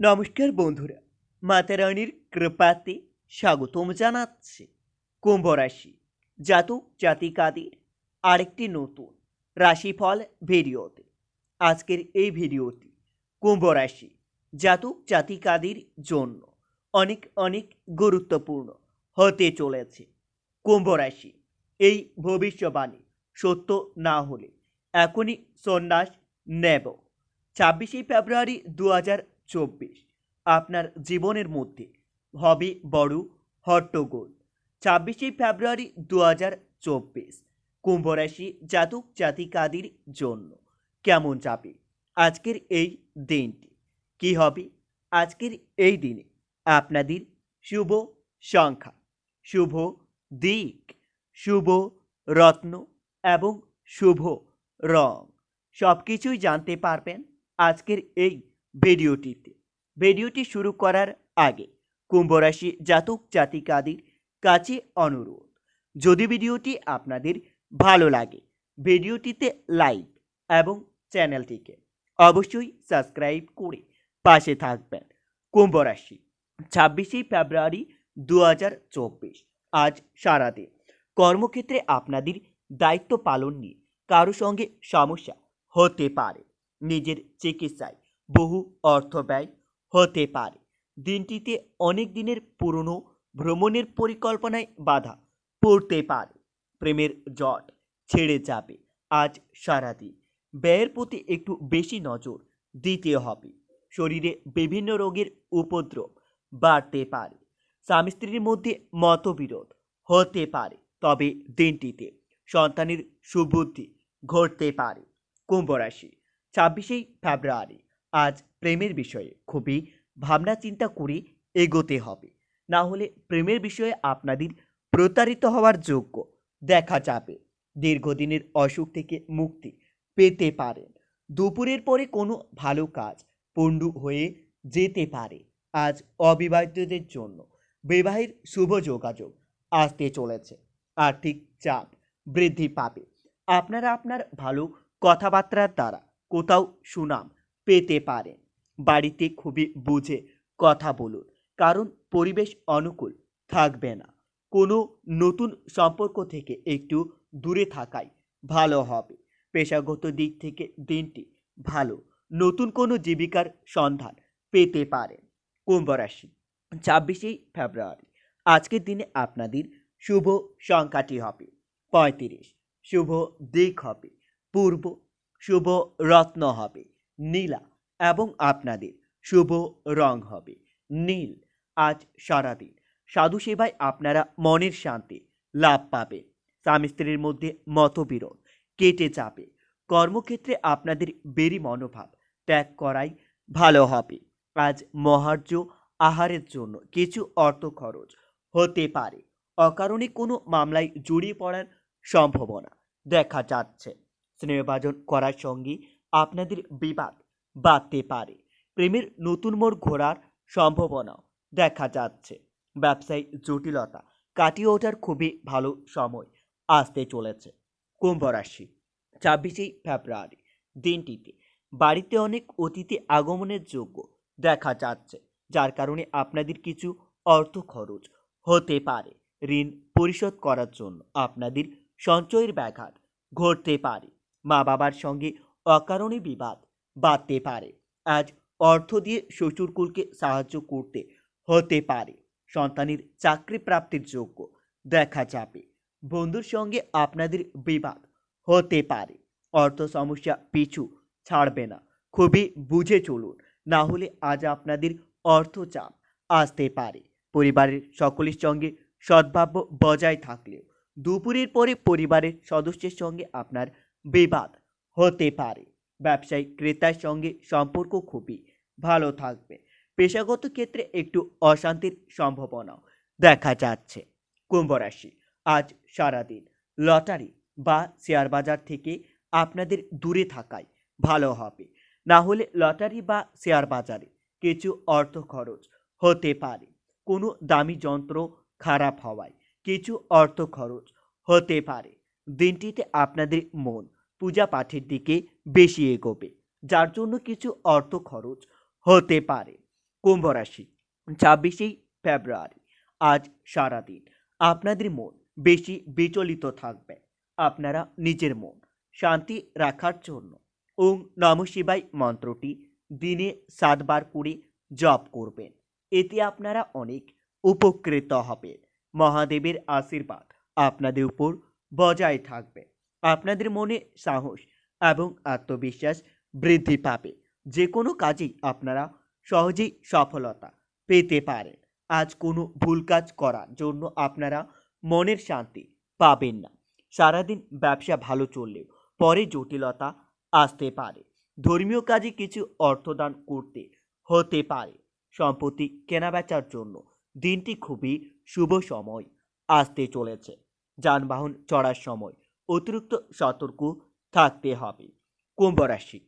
নমস্কার বন্ধুরা, মাতা রানীর কৃপাতে স্বাগতম জানাচ্ছে কুম্ভ রাশি জাতক জাতিকাদের আরেকটি নতুন রাশিফল ভিডিওতে। আজকের এই ভিডিওটি কুম্ভ রাশি জাতক জাতিকাদের জন্য অনেক অনেক গুরুত্বপূর্ণ হতে চলেছে। কুম্ভ রাশি এই ভবিষ্যবাণী সত্য না হলে এখনই সন্ন্যাস নেব। ছাব্বিশে ফেব্রুয়ারি দু হাজার চব্বিশ। আপনার জীবনের মধ্যে হবে বড় হট্টগোল। ছাব্বিশে ফেব্রুয়ারি দু হাজার চব্বিশ, কুম্ভ রাশি জাতক জাতিকাদের জন্য। কেমন যাবে আজকের এই দিনটি? কি হবে আজকের এই দিনে? আপনাদের শুভ সংখ্যা, শুভ দিক, শুভ রত্ন এবং শুভ রং। সব কিছুই জানতে পারবেন আজকের এই ভিডিওটিতে ভিডিওটি শুরু করার আগে কুম্ভ রাশি জাতক জাতিকাদের কাছে অনুরোধ, যদি ভিডিওটি আপনাদের ভালো লাগে, ভিডিওটিতে লাইক এবং চ্যানেলটিকে অবশ্যই সাবস্ক্রাইব করে পাশে থাকবেন। কুম্ভ রাশি ছাব্বিশে ফেব্রুয়ারি দু হাজার চব্বিশ, আজ সারাদিন। কর্মক্ষেত্রে আপনাদের দায়িত্ব পালন নিয়ে কারও সঙ্গে সমস্যা হতে পারে। নিজের চিকিৎসায় বহু অর্থ ব্যয় হতে পারে। দিনটিতে অনেক দিনের পুরনো ভ্রমণের পরিকল্পনায় বাধা পড়তে পারে। প্রেমের জট ছেড়ে যাবে আজ সারাদিন। ব্যয়ের প্রতি একটু বেশি নজর দিতে হবে। শরীরে বিভিন্ন রোগের উপদ্রব বাড়তে পারে। স্বামী স্ত্রীর মধ্যে মতবিরোধ হতে পারে। তবে দিনটিতে সন্তানের সুবুদ্ধি ঘটতে পারে। কুম্ভ রাশি ছাব্বিশেই ফেব্রুয়ারি। আজ প্রেমের বিষয়ে খুবই ভাবনা চিন্তা করে এগোতে হবে। না হলে প্রেমের বিষয়ে আপনাদের প্রতারিত হওয়ার যোগ্য দেখা যাবে। দীর্ঘদিনের অসুখ থেকে মুক্তি পেতে পারেন। দুপুরের পরে কোনো ভালো কাজ পণ্ডু হয়ে যেতে পারে। আজ অবিবাহিতদের জন্য বিবাহের শুভ যোগাযোগ আসতে চলেছে। আর্থিক চাপ বৃদ্ধি পাবে। আপনারা আপনার ভালো কথাবার্তার দ্বারা কোথাও সুনাম পেতে পারেন। বাড়িতে খুবই বুঝে কথা বলুন, কারণ পরিবেশ অনুকূল থাকবে না। কোনো নতুন সম্পর্ক থেকে একটু দূরে থাকাই ভালো হবে। পেশাগত দিক থেকে দিনটি ভালো। নতুন কোনো জীবিকার সন্ধান পেতে পারেন। কুম্ভ রাশি, ছাব্বিশে ফেব্রুয়ারি। আজকের দিনে আপনাদের শুভ সংখ্যাটি হবে পঁয়ত্রিশ। শুভ দিক হবে। পূর্ব শুভ রত্ন হবে। নীলা এবং আপনাদের। শুভ রং হবে। নীল, আজ সারাদিন। সাধু সেবায় আপনারা মনের শান্তি লাভ পাবেন। স্বামী স্ত্রীর মধ্যে মতবিরোধ কেটে যাবে। কর্মক্ষেত্রে আপনাদের বেরি মনোভাব ত্যাগ করাই ভালো হবে। আজ মহার্য আহারের জন্য কিছু অর্থ খরচ হতে পারে। অকারণে কোনো মামলায় জড়িয়ে পড়ার সম্ভাবনা দেখা যাচ্ছে। স্নেহভাজন করার সঙ্গে আপনাদের বিবাদ বাড়তে পারে। প্রেমের নতুন মোড় ঘোরার সম্ভাবনাও দেখা যাচ্ছে। ব্যবসায়িক জটিলতা কাটিয়ে ওঠার খুবই ভালো সময় আসতে চলেছে কুম্ভ রাশি। ছাব্বিশেই ফেব্রুয়ারি দিনটিতে বাড়িতে অনেক অতিথি আগমনের যোগ্য দেখা যাচ্ছে, যার কারণে আপনাদের কিছু অর্থ খরচ হতে পারে। ঋণ পরিশোধ করার জন্য আপনাদের সঞ্চয়ের ব্যাঘাত ঘটতে পারে। মা বাবার সঙ্গে অকারণে বিবাদ বাড়তে পারে। আজ অর্থ দিয়ে শ্বশুরকুলকে সাহায্য করতে হতে পারে। সন্তানের চাকরি প্রাপ্তির যোগ্য দেখা যাবে। বন্ধুর সঙ্গে আপনাদের বিবাদ হতে পারে। অর্থ সমস্যা পিছু ছাড়বে না। খুবই বুঝে চলুন, না হলে আজ আপনাদের অর্থ চাপ আসতে পারে। পরিবারের সকলের সঙ্গে সদ্ভাব্য বজায় থাকলেও, দুপুরের পরে পরিবারের সদস্যের সঙ্গে আপনার বিবাদ হতে পারে। ব্যবসায়িক ক্রেতার সঙ্গে সম্পর্ক খুবই ভালো থাকবে। পেশাগত ক্ষেত্রে একটু অশান্তির সম্ভাবনাও দেখা যাচ্ছে। কুম্ভ রাশি, আজ সারাদিন লটারি বা শেয়ার বাজার থেকে আপনাদের দূরে থাকাই ভালো হবে। না হলে লটারি বা শেয়ার বাজারে কিছু অর্থ খরচ হতে পারে। কোনো দামি যন্ত্র খারাপ হওয়ায় কিছু অর্থ খরচ হতে পারে। দিনটিতে আপনাদের মন পূজা পাঠের দিকে বেশি এগোবে, যার জন্য কিছু অর্থ খরচ হতে পারে। কুম্ভ রাশি ছাব্বিশেই ফেব্রুয়ারি, আজ সারাদিন আপনাদের মন বেশি বিচলিত থাকবে। আপনারা নিজের মন শান্তি রাখার জন্য ওং নম শিবাই মন্ত্রটি দিনে সাতবার করে জপ করবেন। এতে আপনারা অনেক উপকৃত হবেন। মহাদেবের আশীর্বাদ আপনাদের উপর বজায় থাকবে। আপনাদের মনে সাহস এবং আত্মবিশ্বাস বৃদ্ধি পাবে। যে কোনো কাজেই আপনারা সহজেই সফলতা পেতে পারেন। আজ কোনো ভুল কাজ করার জন্য আপনারা মনের শান্তি পাবেন না। সারাদিন ব্যবসা ভালো চললেও পরে জটিলতা আসতে পারে। ধর্মীয় কাজে কিছু অর্থদান করতে হতে পারে। সম্পত্তি কেনাবেচার জন্য দিনটি খুবই শুভ সময় আসতে চলেছে। যানবাহন চড়ার সময় অতিরিক্ত সতর্ক থাকতে হবে। কুম্ভ রাশি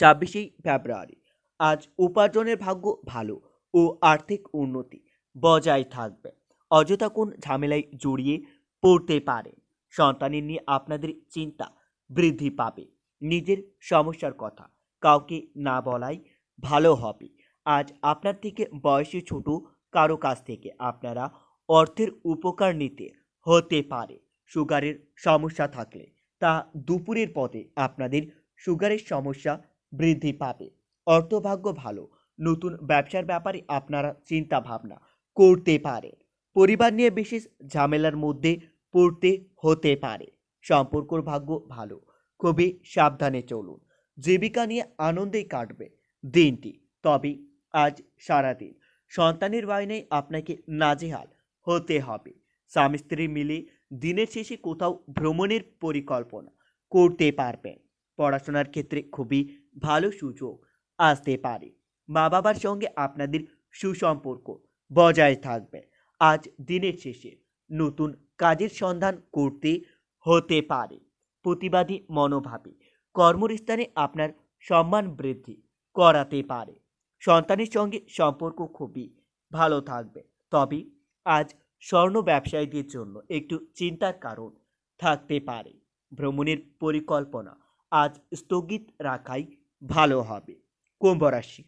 ছাব্বিশেই ফেব্রুয়ারি। আজ উপার্জনের ভাগ্য ভালো ও আর্থিক উন্নতি বজায় থাকবে। অযথা কোন ঝামেলায় জড়িয়ে পড়তে পারে। সন্তানের নিয়ে আপনাদের চিন্তা বৃদ্ধি পাবে। নিজের সমস্যার কথা কাউকে না বলাই ভালো হবে। আজ আপনার থেকে বয়সে ছোট কারও কাছ থেকে আপনারা অর্থের উপকার নিতে হতে পারে। সুগারের সমস্যা থাকলে তা দুপুরের পথে আপনাদের সুগারের সমস্যা বৃদ্ধি পাবে। অর্থভাগ্য ভালো, নতুন ব্যবসার ব্যাপারে আপনারা চিন্তা ভাবনা করতে পারে পরিবার নিয়ে বিশেষ ঝামেলার মধ্যে পড়তে হতে পারে। সম্পর্কর ভাগ্য ভালো, খুবই সাবধানে চলুন। জীবিকা নিয়ে আনন্দেই কাটবে দিনটি, তবে আজ সারাদিন। সন্তানের বায়নায় আপনাকে নাজেহাল হতে হবে। স্বামী স্ত্রী মিলে দিনের শেষে কোথাও ভ্রমণের পরিকল্পনা করতে পারবেন পড়াশোনার ক্ষেত্রে খুবই ভালো সুযোগ আসতে পারে। মা বাবার সঙ্গে আপনাদের সুসম্পর্ক বজায় থাকবে। আজ দিনের শেষে নতুন কাজের সন্ধান করতে হতে পারে। প্রতিবাদী মনোভাবে কর্মস্থানে আপনার সম্মান বৃদ্ধি করাতে পারে। সন্তানের সঙ্গে সম্পর্ক খুবই ভালো থাকবে। তবে আজ স্বর্ণ ব্যবসায়ীদের জন্য একটু চিন্তার কারণ থাকতে পারে। ভ্রমণের পরিকল্পনা আজ স্থগিত রাখাই ভালো হবে। কুম্ভ রাশি,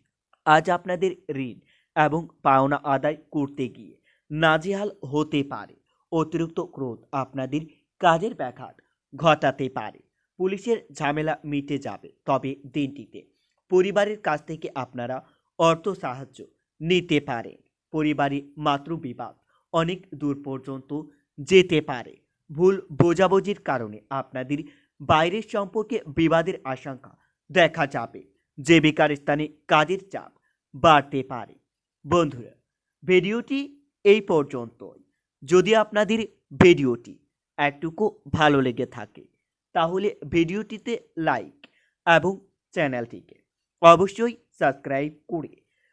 আজ আপনাদের ঋণ এবং পাওনা আদায় করতে গিয়ে নাজেহাল হতে পারে। অতিরিক্ত ক্রোধ আপনাদের কাজের ব্যাঘাত ঘটাতে পারে। পুলিশের ঝামেলা মিটে যাবে তবে দিনটিতে। পরিবারের কাছ থেকে আপনারা অর্থ সাহায্য নিতে পারেন। পরিবারে মাতৃবিবাদ অনেক দূর পর্যন্ত যেতে পারে। ভুল বোঝাবুঝির কারণে আপনাদের বাইরের সম্পর্কে বিবাদের আশঙ্কা দেখা যাবে। জীবিকার স্থানে কাজের চাপ বাড়তে পারে। বন্ধুরা, ভিডিওটি এই পর্যন্তই। যদি আপনাদের ভিডিওটি একটুকু ভালো লেগে থাকে, তাহলে ভিডিওটিতে লাইক এবং চ্যানেলটিকে অবশ্যই সাবস্ক্রাইব করে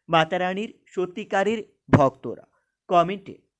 মাতারানীর সত্যিকারের ভক্তরা কমেন্টে